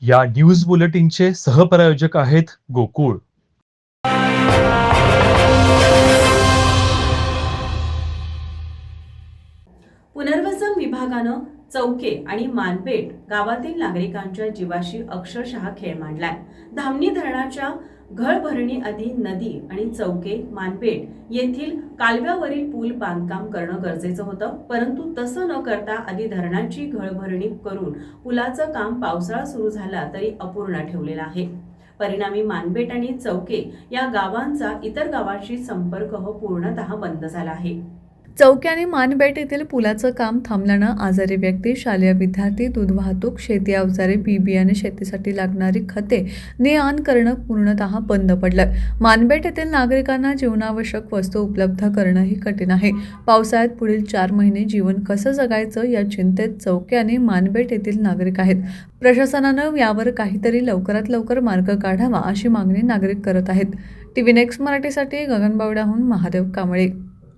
या न्यूज बुलेटिनचे सहप्रायोजक आहेत गोकुळ. पुनर्वसन विभागानं चौके आणि मानपेट गावातील नागरिकांच्या जीवाशी अक्षरशः खेळ मांडलाय. धामणी धरणाच्या घळभरणी आधी नदी आणि चौके मानपेट येथील कालव्यावरील पूल बांधकाम करणं गरजेचं होतं. परंतु तसं न करता आधी धरणाची घळभरणी करून पुलाचं काम पावसाळा सुरू झाला तरी अपूर्ण ठेवलेलं आहे. परिणामी मानपेट आणि चौके या गावांचा इतर गावांशी संपर्क हो पूर्णतः बंद झाला आहे. चौकी आणि मानबेट येथील पुलाचं काम थांबल्यानं आजारी व्यक्ती शालेय विद्यार्थी दूध वाहतूक शेती अवजारे बी बियाणे शेतीसाठी लागणारी खते ने आण करणं पूर्णतः बंद पडलं मानबेट येथील नागरिकांना जीवनावश्यक वस्तू उपलब्ध करणंही कठीण आहे. पावसाळ्यात पुढील चार महिने जीवन कसं जगायचं या चिंतेत चौकी आणि मानबेट येथील नागरिक आहेत. प्रशासनानं यावर काहीतरी लवकरात लवकर मार्ग काढावा अशी मागणी नागरिक करत आहेत. टी व्ही नेक्स्ट मराठीसाठी गगनबावड्याहून महादेव कांबळे.